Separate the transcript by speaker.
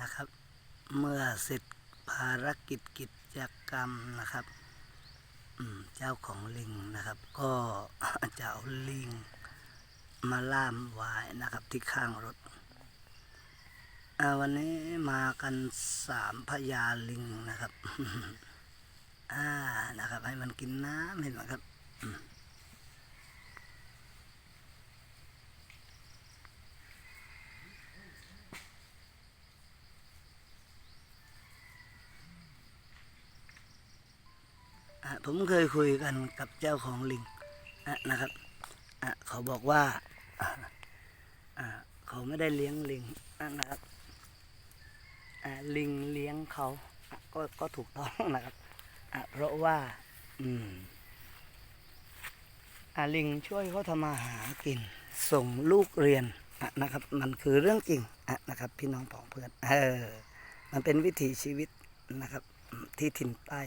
Speaker 1: นะครับ เมื่อเสร็จภารกิจกิจกรรมนะครับเจ้าของลิงนะครับ ก็จะเอาลิงมาล่ามไว้นะครับที่ข้างรถวันนี้มากันสามพญาลิงนะครับอ่านะครับ ให้มันกินน้ำเห็นไหมครับ ผมเคยคุยกันกับเจ้าของลิงะนะครับเขาบอกว่าเขาไม่ได้เลี้ยงลิงะนะครับลิงเลี้ยงเขาก็ก็ถูกต้องนะครับเพราะว่าอืมลิงช่วยเขาทำมาหากิน ส่งลูกเรียนะนะครับ มันคือเรื่องจริงะนะครับ พี่น้องผองเพื่อนเออมันเป็นวิถีชีวิตนะครับ ที่ถิ่นใต้